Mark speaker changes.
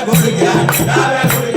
Speaker 1: கொடுக்க